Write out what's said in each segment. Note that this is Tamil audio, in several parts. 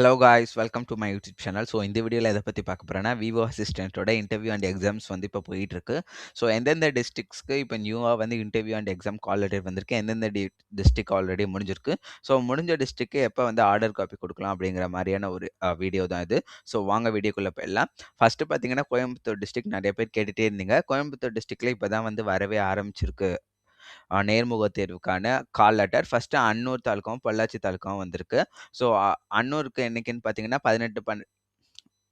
Hello guys welcome to my YouTube channel so இந்த வீடியோவில் எதை பற்றி பார்க்க போகிறேன்னா விவோ அசிஸ்டண்ட்டோட இன்டர்வியூ அண்ட் எக்ஸாம்ஸ் வந்து இப்போ போயிட்டுருக்கு. ஸோ எந்தெந்த டிஸ்ட்ரிக்ஸ்க்கு இப்போ நியூவாக வந்து இன்டர்வியூ அண்ட் எக்ஸாம் ஆல்ரெடி வந்திருக்கு எந்தெந்த டி டிஸ்ட்ரிக் ஆல்ரெடி முடிஞ்சிருக்கு. ஸோ முடிஞ்ச டிஸ்ட்ரிக்கு எப்போ வந்து ஆர்டர் காப்பி கொடுக்கலாம் அப்படிங்கிற மாதிரியான ஒரு வீடியோ தான் இது. ஸோ வாங்க வீடியோக்குள்ளே போயிடலாம். ஃபஸ்ட்டு பார்த்தீங்கன்னா கோயம்புத்தூர் டிஸ்ட்ரிக் நிறைய பேர் கேட்டுகிட்டே இருந்தீங்க. கோயம்புத்தூர் டிஸ்ட்ரிக்டில் இப்போ தான் வந்து வரவே ஆரம்பிச்சிருக்கு. நேர்முக தேர்வுக்கான கால் லெட்டர். ஃபஸ்ட்டு அன்னூர் தாலுக்காவும், பொள்ளாச்சி தாலுக்காவும் வந்திருக்கு. ஸோ அன்னூருக்கு என்னைக்குன்னு பார்த்தீங்கன்னா, 18 பன்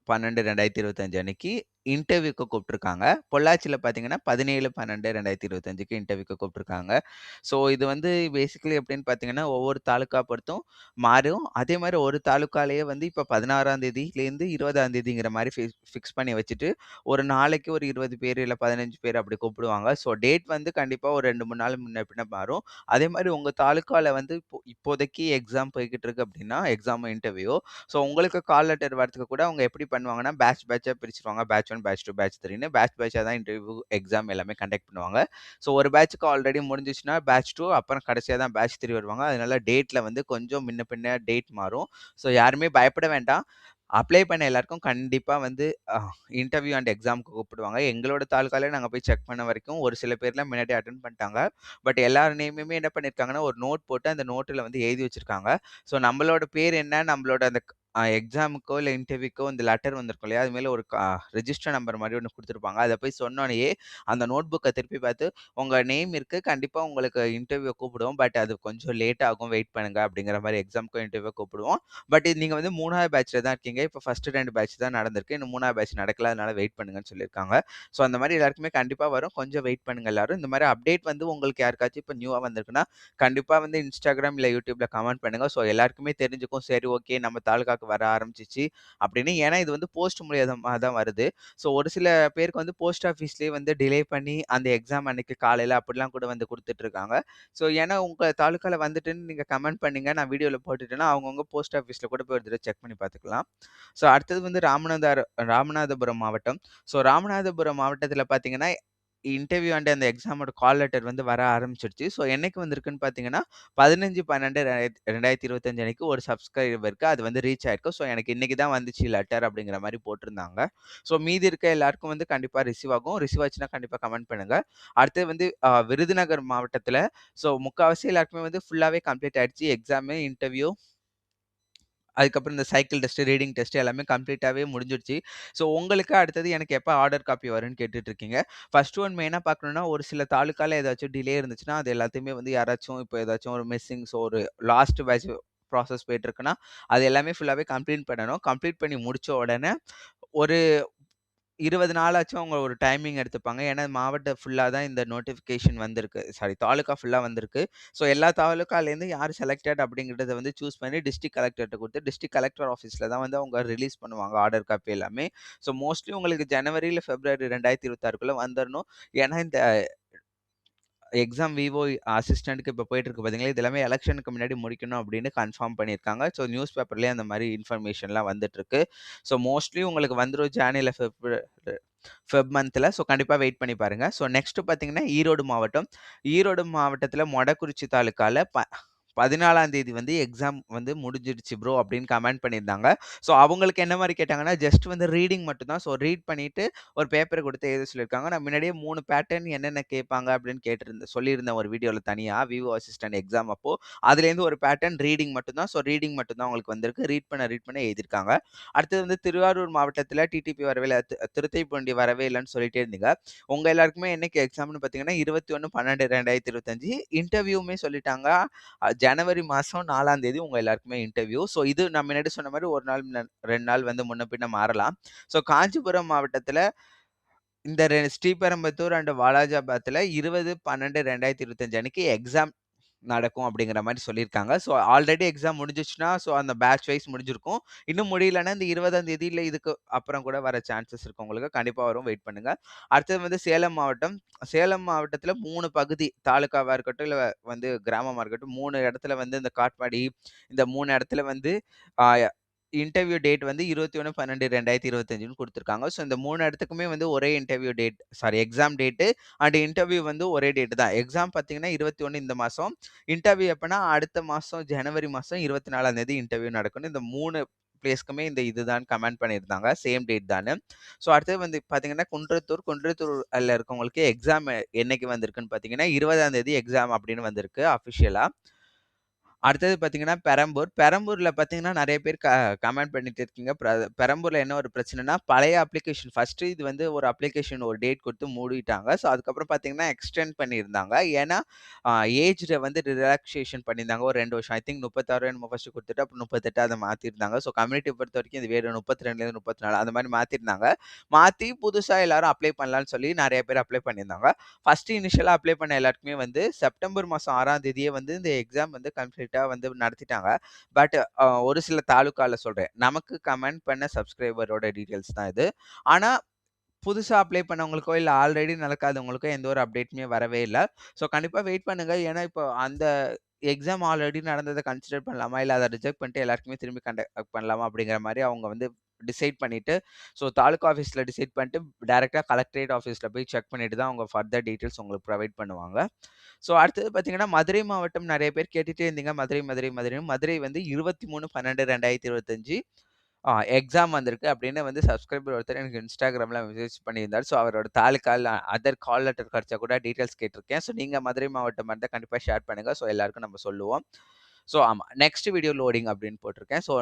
12, 2025 அன்னைக்கு இன்டர்வியூக்கு கூப்பிட்டுருக்காங்க. பொள்ளாச்சியில் பார்த்தீங்கன்னா, 17, 12, 2025க்கு இன்டர்வியூக்கு கூப்பிட்டுருக்காங்க. ஸோ இது வந்து பேசிக்கலி எப்படின்னு பார்த்தீங்கன்னா, ஒவ்வொரு தாலுக்கா பொறுத்தும் மாறும். அதே மாதிரி ஒரு தாலுக்காலேயே வந்து இப்போ 16ஆம் தேதியிலேருந்து 20ஆம் தேதிங்கிற மாதிரி ஃபிக்ஸ் ஃபிக்ஸ் பண்ணி வச்சுட்டு, ஒரு நாளைக்கு ஒரு 20 பேர் இல்லை பதினஞ்சு பேர் அப்படி கூப்பிடுவாங்க. ஸோ டேட் வந்து கண்டிப்பாக ஒரு 2, 3 நாள் முன்ன பின்ன மாறும். அதே மாதிரி உங்கள் தாலுக்காவில் வந்து இப்போ இப்போதைக்கு எக்ஸாம் போய்கிட்டு இருக்கு அப்படின்னா, எக்ஸாம் இன்டர்வியூ. ஸோ உங்களுக்கு கால் லெட்டர் வரதுக்கு கூட அவங்க எப்படி பண்ணுவாங்கன்னா, பேட்ச் பேட்சாக பிரிச்சுருவாங்க. பேட்ச் 1, பேட்ச் டூ பேட்ச் 3ன்னு பேட்ச் பேட்சாக தான் இன்டர்வியூ, எக்ஸாம் எல்லாமே கண்டக்ட் பண்ணுவாங்க. ஸோ ஒரு பேட்சுக்கு ஆல்ரெடி முடிஞ்சுச்சுன்னா, பேட்ச் டூ அப்புறம் கடைசியாக தான் பேட்ச் த்ரீ வருவாங்க. அதனால டேட்டில் வந்து கொஞ்சம் முன்ன பின்ன டேட் மாறும். ஸோ யாருமே பயப்பட வேண்டாம். அப்ளை பண்ண எல்லாருக்கும் கண்டிப்பாக வந்து இன்டர்வியூ அண்ட் எக்ஸாம்க்கு கூப்பிடுவாங்க. எங்களோட தாலுக்காலே நாங்கள் போய் செக் பண்ண வரைக்கும் ஒரு சில பேர்லாம் முன்னாடியே அட்டன் பண்ணிட்டாங்க. பட் எல்லார் நேமுமே என்ன பண்ணியிருக்காங்கன்னா, ஒரு நோட் போட்டு அந்த நோட்டில் வந்து எழுதி வச்சுருக்காங்க ஸோ நம்மளோட பேர் என்ன, நம்மளோட அந்த க் எக்ஸாமுக்கோ இல்ல இன்டர்வியூக்கோ இந்த லெட்டர் வந்திருக்கும் இல்லையா? அது மேல ஒரு க ரெஜிஸ்டர் நம்பர் மாரி ஒண்ணு குடுத்துருப்பாங்க. அத போய் சொன்னோனயே, அந்த நோட் புக்க திருப்பி பார்த்து, உங்க நேம் இருக்கு. கண்டிப்பா உங்களுக்கு இன்டர்வியூ கூப்பிடுவோம். பட் அது கொஞ்சம் லேட் ஆகும். வெயிட் பண்ணுங்க அப்படிங்கிற மாரி எக்ஸாம்க்கும் இன்டர்வியூ கூப்பிடுவோம். பட் நீங்கள் நீங்க வந்து 3வது பேட்ச்ல தான் இருக்கீங்க. இப்போ ஃபர்ஸ்ட்டு 2 பேட்ச் தான் நடந்திருக்கு. இன்னும் 3வது பேட்ச் நடக்கல. அதனால வெயிட் பண்ணுங்கன்னு சொல்லியிருக்காங்க. ஸோ அந்த மாரி எல்லாருக்குமே கண்டிப்பா வரும். கொஞ்சம் வெயிட் பண்ணுங்க எல்லாரும். இந்த மாரி அப்டேட் வந்து உங்களுக்கு யாருக்காச்சும் இப்போ நியூவா வந்திருக்குன்னா, கண்டிப்பா வந்து Instagram இல்ல YouTubeல கமெண்ட் பண்ணுங்க. ஸோ எல்லாருக்குமே தெரிஞ்சுக்கும். சரி ஓகே நம்ம தாலுகாக்கு வர ஆரம்பிச்சிச்சு அப்படின்னு. ஏன்னா இது வந்து போஸ்ட் மூலியமாக தான் வருது. ஸோ ஒரு சில பேருக்கு வந்து போஸ்ட் ஆஃபீஸ்லயே வந்து டிலே பண்ணி அந்த எக்ஸாம் அன்னைக்கு காலையில் அப்படிலாம் கூட வந்து கொடுத்துட்ருக்காங்க ஸோ ஏன்னா உங்கள் தாலுக்காவில் வந்துட்டுன்னு நீங்கள் கமெண்ட் பண்ணிங்க நான் வீடியோவில் போட்டுட்டேன்னா, அவங்கவுங்க போஸ்ட் ஆஃபீஸில் கூட போய் ஒரு செக் பண்ணி பார்த்துக்கலாம். ஸோ அடுத்தது வந்து ராமநாதார ராமநாதபுரம் மாவட்டம். ஸோ ராமநாதபுரம் மாவட்டத்தில் பார்த்தீங்கன்னா, இன்டர்வியூ அண்ட் அந்த எக்ஸாமோட கால் லெட்டர் வந்து வர ஆரம்பிச்சிருச்சு ஸோ என்னைக்கு வந்திருக்குன்னு பார்த்தீங்கன்னா, 15, 12, 2025 அன்னைக்கு ஒரு சப்ஸ்கிரைபருக்கு அது வந்து ரீச் ஆயிருக்கு. ஸோ எனக்கு இன்னைக்கு தான் வந்துச்சு லெட்டர் அப்படிங்கிற மாதிரி போட்டிருந்தாங்க. ஸோ மீதி இருக்க எல்லாருக்கும் வந்து கண்டிப்பாக ரிசீவ் ஆகும். ரிசீவ் ஆச்சுன்னா கண்டிப்பாக கமெண்ட் பண்ணுங்க. அடுத்து வந்து விருதுநகர் மாவட்டத்தில் ஸோ முக்கால்வாசி எல்லாருக்குமே வந்து ஃபுல்லாகவே கம்ப்ளீட் ஆயிடுச்சு. எக்ஸாமு, இன்டர்வியூ அதுக்கப்புறம் இந்த சைக்கிள் டெஸ்ட், ரீடிங் டெஸ்ட் எல்லாமே கம்ப்ளீட்டாகவே முடிஞ்சிடுச்சு ஸோ உங்களுக்கு அடுத்தது எனக்கு எப்போ ஆர்டர் காப்பி வரும்னு கேட்டுட்டு இருக்கீங்க. ஃபர்ஸ்ட் ஒன் மெயினாக பார்க்கணும்னா, ஒரு சில தாலுக்கால ஏதாச்சும் டிலே இருந்துச்சுன்னா, அது எல்லாத்தையுமே வந்து யாராச்சும் இப்போ ஏதாச்சும் ஒரு மிஸ்ஸிங் ஸோ ஒரு லாஸ்ட் பேட்ச் ப்ராசஸ் போயிட்டுருக்குன்னா, அது எல்லாமே ஃபுல்லாகவே கம்ப்ளீட் பண்ணணும். கம்ப்ளீட் பண்ணி முடிச்ச உடனே ஒரு 20 நாளாச்சும் அவங்க ஒரு டைமிங் எடுத்துப்பாங்க. ஏன்னா மாவட்டம் ஃபுல்லா தான் இந்த நோட்டிஃபிகேஷன் வந்திருக்கு. சாரி தாலுக்கா ஃபுல்லா வந்திருக்கு. ஸோ எல்லா தாலுக்காலேருந்து யார் செலக்டட் அப்படிங்கிறத வந்து சூஸ் பண்ணி டிஸ்ட்ரிக்ட் கலெக்டர்ட்ட குடுத்து, டிஸ்ட்ரிக்ட் கலெக்டர் ஆஃபீஸ்ல தான் வந்து அவங்க ரிலீஸ் பண்ணுவாங்க ஆர்டர் காப்பி எல்லாமே. ஸோ மோஸ்ட்லி உங்களுக்கு ஜனவரி இல்ல பிப்ரவரி 2026க்குள்ள வந்துரணும். ஏன்னா இந்த எக்ஸாம் விவோ அசிஸ்டண்ட்டுக்கு இப்போ போயிட்டுருக்கு பார்த்தீங்களா, இது எல்லாமே எலக்ஷனுக்கு முன்னாடி முடிக்கணும் அப்படின்னு கன்ஃபார்ம் பண்ணியிருக்காங்க. ஸோ நியூஸ் பேப்பர்லேயே அந்த மாதிரி இன்ஃபர்மேஷன்லாம் வந்துட்டுருக்கு. ஸோ மோஸ்ட்லி உங்களுக்கு வந்துடும் ஜான் இல்ல ஃபெப் ஃபெப் ஸோ கண்டிப்பாக வெயிட் பண்ணி பாருங்கள் ஸோ நெக்ஸ்ட்டு பார்த்தீங்கன்னா, ஈரோடு மாவட்டம். ஈரோடு மாவட்டத்தில் மொடக்குறிச்சி தாலுக்காவில் ப 14ஆம் தேதி வந்து எக்ஸாம் வந்து முடிஞ்சிடுச்சு ப்ரோ அப்படின்னு கமெண்ட் பண்ணியிருந்தாங்க. ஸோ அவங்களுக்கு என்ன மாதிரி கேட்டாங்கன்னா, ஜஸ்ட் வந்து ரீடிங் மட்டும் தான். ஸோ ரீட் பண்ணிட்டு ஒரு பேப்பர் கொடுத்து எழுத சொல்லியிருக்காங்க. நான் முன்னாடியே மூணு பேட்டர்ன் என்னென்ன கேட்பாங்க அப்படின்னு கேட்டிருந்தேன் சொல்லியிருந்தேன் ஒரு வீடியோவில் தனியாக விவோ அசிஸ்டன்ட் எக்ஸாம் அப்போ. அதுலேருந்து ஒரு பேட்டர்ன் ரீடிங் மட்டும் தான். ஸோ ரீடிங் மட்டும் தான் வந்திருக்கு. ரீட் பண்ண ரீட் பண்ண எழுதியிருக்காங்க. அடுத்தது வந்து திருவாரூர் மாவட்டத்தில் டிடிபி வரவே இல்லை திருத்தைப்பூண்டி வரவே இல்லைன்னு சொல்லிட்டே இருந்தீங்க. உங்கள் எல்லாருக்குமே என்னைக்கு எக்ஸாம்னு பார்த்தீங்கன்னா, 21, 12, 2025 இன்டர்வியூவுமே சொல்லிட்டாங்க. ஜனவரி மாசம் 4ஆம் தேதி உங்கள் எல்லாருக்குமே இன்டர்வியூ. ஸோ இது நான் முன்னாடி சொன்ன மாதிரி ஒரு நாள் ரெண்டு நாள் வந்து முன்ன பின்ன மாறலாம். ஸோ காஞ்சிபுரம் மாவட்டத்தில் இந்த ரெ ஸ்ரீபெரம்பத்தூர் அண்ட் வாலாஜாபாத்ல 20, 12, 2025 அன்னைக்கு எக்ஸாம் நடக்கும் அப்படிங்கிற மாதிரி சொல்லியிருக்காங்க. ஸோ ஆல்ரெடி எக்ஸாம் முடிஞ்சிச்சுன்னா ஸோ அந்த பேட்ச் வைஸ் முடிஞ்சிருக்கும். இன்னும் முடியலன்னா இந்த 20ஆம் தேதி இதுக்கு அப்புறம் கூட வர சான்சஸ் இருக்கு உங்களுக்கு. கண்டிப்பாக வரும். வெயிட் பண்ணுங்க. அடுத்தது வந்து சேலம் மாவட்டம். சேலம் மாவட்டத்தில் மூணு பகுதி தாலுக்காவாக இருக்கட்டும், இல்லை வந்து கிராமமாக இருக்கட்டும், மூணு இடத்துல வந்து இந்த காட்பாடி இந்த மூணு இடத்துல வந்து இன்டர்வியூ டேட் வந்து இருபத்தி ஒன்று பன்னெண்டு ரெண்டாயிரத்தி இருபத்தஞ்சுன்னு கொடுத்துருக்காங்க ஸோ இந்த மூணு இடத்துக்குமே வந்து ஒரே interview date sorry exam date and interview வந்து ஒரே டேட் தான். எக்ஸாம் பார்த்தீங்கன்னா 21 இந்த மாதம் இன்டர்வியூ எப்போனா அடுத்த மாதம் ஜனவரி மாசம் 24ஆம் தேதி இன்டர்வியூ நடக்கணும். இந்த மூணு பிளேஸ்க்குமே இந்த இதுதான் கமெண்ட் பண்ணியிருந்தாங்க. சேம் டேட் தானே ஸோ அடுத்தது வந்து பார்த்தீங்கன்னா, குன்றத்தூர் குன்றத்தூர்ல இருக்கவங்களுக்கு எக்ஸாம் என்னைக்கு வந்திருக்குன்னு பார்த்தீங்கன்னா, 20ஆம் தேதி எக்ஸாம் அப்படின்னு வந்திருக்கு அஃபிஷியலாக அடுத்தது பார்த்தீங்கன்னா, பெரம்பூர். பெரம்பூரில் பார்த்தீங்கன்னா, நிறைய பேர் க கமெண்ட் பண்ணிட்டு இருக்கீங்க. பெரம்பூரில் என்ன ஒரு பிரச்சனைன்னா, பழைய அப்ளிகேஷன் ஃபஸ்ட்டு இது வந்து ஒரு அப்ளிகேஷன் ஒரு டேட் கொடுத்து மூடிட்டாங்க. ஸோ அதுக்கப்புறம் பார்த்தீங்கன்னா, எக்ஸ்டெண்ட் பண்ணியிருந்தாங்க. ஏன்னா, ஏஜில் வந்து ரிலாக்சேஷன் பண்ணியிருந்தாங்க. ஒரு ரெண்டு வருஷம். ஐ திங்க் முப்பத்தாறு நம்ம ஃபஸ்ட்டு கொடுத்துட்டு அப்புறம் முப்பத்தெட்டு அதை மாற்றிருந்தாங்க ஸோ கம்யூனிட்டிய பொறுத்தவரைக்கும் இது வேறு 32லேருந்து 34 அந்த மாதிரி மாற்றிருந்தாங்க மாற்றி புதுசாக எல்லாரும் அப்ளை பண்ணலான்னு சொல்லி நிறைய பேர் அப்ளை பண்ணியிருந்தாங்க. ஃபர்ஸ்ட்டு இனிஷியலாக அப்ளை பண்ண எல்லாருக்குமே வந்து செப்டம்பர் மாதம் ஆறாம் தேதியே வந்து இந்த எக்ஸாம் வந்து கம்ப்ளீட்டா வந்து நடத்திட்டாங்க. பட் ஒரு சில தாலுக்காவில் சொல்கிறேன் நமக்கு கமெண்ட் பண்ண சப்ஸ்கிரைபரோட டீட்டெயில்ஸ் தான் இது. ஆனால் புதுசாக அப்ளை பண்ணவங்களுக்கோ, இல்லை ஆல்ரெடி நடக்காதவங்களுக்கோ எந்த ஒரு அப்டேட்டுமே வரவே இல்லை ஸோ கண்டிப்பாக வெயிட் பண்ணுங்கள் ஏன்னா, இப்போ அந்த எக்ஸாம் ஆல்ரெடி நடந்ததை கன்சிடர் பண்ணலாமா? இல்லை அதை ரிஜெக்ட் பண்ணிட்டு எல்லாருக்குமே திரும்பி கண்டக்ட் பண்ணலாமா? அப்படிங்கிற மாதிரி அவங்க வந்து டிசைட் பண்ணிவிட்டு ஸோ தாலுக்கா ஆஃபீஸில் டிசைட் பண்ணிட்டு, டேரெக்டாக கலெக்டரேட் ஆஃபீஸில் போய் செக் பண்ணிவிட்டு தான் அவங்க ஃபர்தர் டீட்டெயில்ஸ் உங்களுக்கு ப்ரொவைட் பண்ணுவாங்க. ஸோ அடுத்தது பார்த்தீங்கன்னா, மதுரை மாவட்டம் நிறைய பேர் கேட்டுகிட்டே இருந்தீங்க. மதுரை, மதுரை, மதுரை மதுரை வந்து இருபத்தி மூணு பன்னெண்டு ரெண்டாயிரத்தி இருபத்தஞ்சு எக்ஸாம் வந்திருக்கு அப்படின்னு வந்து சப்ஸ்கிரைபர் ஒருத்தர் எனக்கு இன்ஸ்டாகிராமில் மெசேஜ் பண்ணியிருந்தார் ஸோ அவரோட தாலுக்கால் அதர் கால் லெட்டர் கிடைச்சா கூட டீட்டெயில்ஸ் கேட்டிருக்கேன். ஸோ நீங்கள் மதுரை மாவட்டம் இருந்தால் கண்டிப்பாக ஷேர் பண்ணுங்க. ஸோ எல்லாருக்கும் நம்ம சொல்லுவோம். ஸோ ஆமாம் நெக்ஸ்ட் வீடியோ லோடிங் அப்படின்னு போட்டிருக்கேன். ஸோ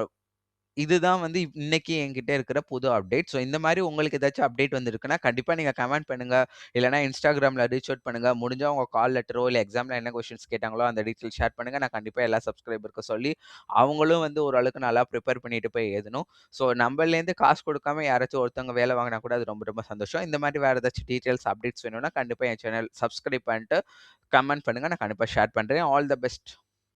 இதுதான் வந்து இன்னைக்கு என்கிட்ட இருக்கிற புது அப்டேட். ஸோ இந்த மாரி உங்களுக்கு ஏதாச்சும் அப்டேட் வந்திருக்குன்னா, கண்டிப்பா நீங்க கமெண்ட் பண்ணுங்க. இல்லன்னா Instagramல ரீச் அவுட் பண்ணுங்க. முடிஞ்சா உங்க கால் லெட்டரோ, இல்ல எக்ஸாம்ல என்ன கொஸ்டின்ஸ் கேட்டாங்களோ அந்த டீட்டெயில் ஷேர் பண்ணுங்க. நான் கண்டிப்பா எல்லா சப்ஸ்கிரைபருக்கும் சொல்லி, அவங்களும் வந்து ஓரளவுக்கு நல்லா ப்ரிப்பேர் பண்ணிட்டு போய் எழுதணும். ஸோ நம்மலேருந்து காசு கொடுக்காம யாராச்சும் ஒருத்தவங்க வேலை வாங்குனா கூட அது ரொம்ப ரொம்ப சந்தோஷம். இந்த மாரி வேற ஏதாச்சும் டீட்டெயில்ஸ், அப்டேட்ஸ் வேணும்னா கண்டிப்பா என் சேனல் சப்ஸ்கிரைப் பண்ணிட்டு கமெண்ட் பண்ணுங்க. நான் கண்டிப்பா ஷேர் பண்றேன். All the best.